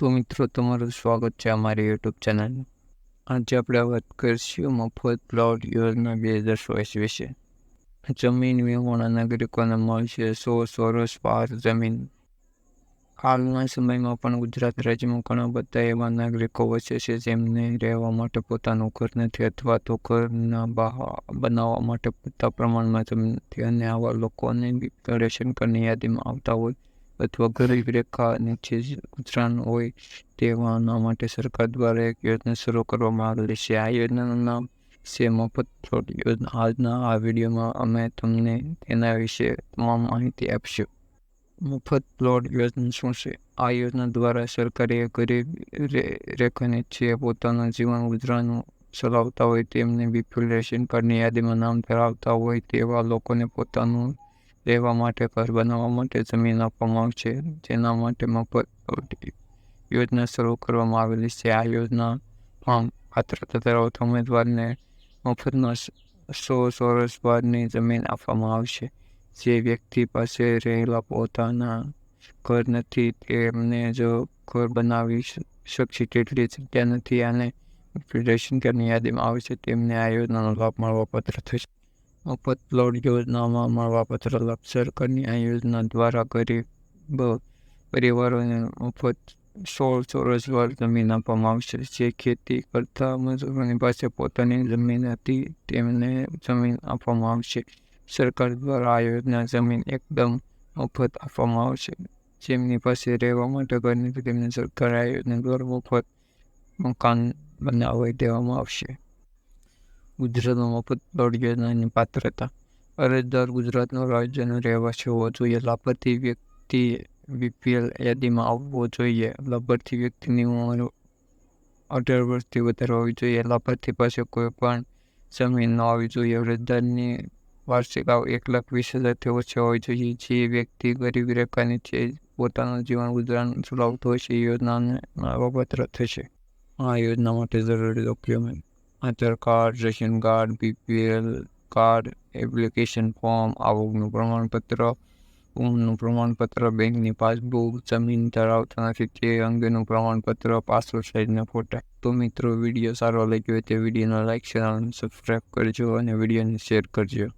તો મિત્રો, તમારું સ્વાગત છે અમારી યુટ્યુબ ચેનલ આજે આપણે વાત કરીશું મફત પ્લોટ યોજના બે હજાર ચોવીસ વિશે. જમીન વિહોણા નાગરિકોને મળશે સો ચોરસ પાર જમીન. હાલના સમયમાં પણ ગુજરાત રાજ્યમાં ઘણા બધા એવા નાગરિકો વચ્ચે છે જેમને રહેવા માટે પોતાનું ઘર નથી અથવા તો ઘરના બનાવવા માટે પૂરતા પ્રમાણમાં જમીન નથી અને આવા લોકોને રેશન કાર્ડની યાદીમાં આવતા હોય. અથવા ગરીબ રેખા નીચે ગુજરાન હોય તેવાના માટે સરકાર દ્વારા એક યોજના શરૂ કરવામાં આવેલી છે. આ યોજનાનું નામ છે મફત ફ્લોટ યોજના. આજના આ વિડીયોમાં અમે તમને તેના વિશે તમામ માહિતી આપશું. મફત પ્લોટ યોજના શું છે? આ યોજના દ્વારા સરકારે ગરીબ રે- છે પોતાનું જીવન ગુજરાનું ચલાવતા હોય તેમને બીપીએલ રેશન કાર્ડની યાદીમાં નામ ધરાવતા હોય તેવા લોકોને પોતાનું રહેવા માટે, ઘર બનાવવા માટે, જમીન આપવામાં આવશે. જેના માટે મફત યોજના શરૂ કરવામાં આવેલી છે. આ યોજના ફોર્મ પાત્રતા ધરાવતા ઉમેદવારને મફતમાં સ- ચોરસ બારની જમીન આપવામાં આવશે. જે વ્યક્તિ પાસે રહેલા પોતાના ઘર નથી, તેમને જો ઘર બનાવી શકશે તેટલી જગ્યા નથી અને ફેડરેશન કાર્ડની યાદીમાં આવશે તેમને આ યોજનાનો લાભ મળવા પત્ર થશે. મફત પ્લોટ યોજનામાં મળવાપત્ર લાભ સરકારની આ યોજના દ્વારા ગરીબ પરિવારોને મફત સોળ ચોરસ વાર જમીન આપવામાં આવશે. જે ખેતી કરતા મજૂરોની પાસે પોતાની જમીન હતી, તેમને જમીન આપવામાં આવશે. સરકાર દ્વારા આ યોજના જમીન એકદમ મફત આપવામાં આવશે. જેમની પાસે રહેવા માટે ઘર નથી તેમને સરકાર આ યોજના દ્વારા મફત મકાન બનાવી દેવામાં આવશે. ગુજરાતમાં મફત પ્લોટ યોજનાની પાત્રતા અરજદાર ગુજરાતનો રાજ્યનો રહેવાસી હોવો જોઈએ. લાભાર્થી વ્યક્તિ બીપીએલ યાદીમાં આવવો જોઈએ. લાભાર્થી વ્યક્તિની ઉંમર અઢાર વર્ષથી વધારે હોવી જોઈએ. લાભાર્થી પાસે કોઈ પણ જમીન ન હોવી જોઈએ. અરજદારની વાર્ષિક આવ એક લાખ વીસ હજારથી ઓછી હોવી જોઈએ. જે વ્યક્તિ ગરીબ રેખાની છે પોતાનું જીવન ગુજરાન ચલાવતો હોય છે, એ યોજનાને લાભપાત્ર થશે. આ યોજના માટે જરૂરી document Aadhaar card ration card BPL card application form આવકનું પ્રમાણપત્ર ઉમરનું પ્રમાણપત્ર, બેંકની પાસબુક, જમીન ધરાવતા નથી તે અંગેનું પ્રમાણપત્ર પાસપોર્ટ સાઇઝના ફોટા. તો મિત્રો, વીડિયો સારો લાગ્યો હોય તે વિડીયોને લાઇક શેર અને સબસ્ક્રાઈબ કરજો અને વિડીયોને શેર કરજો.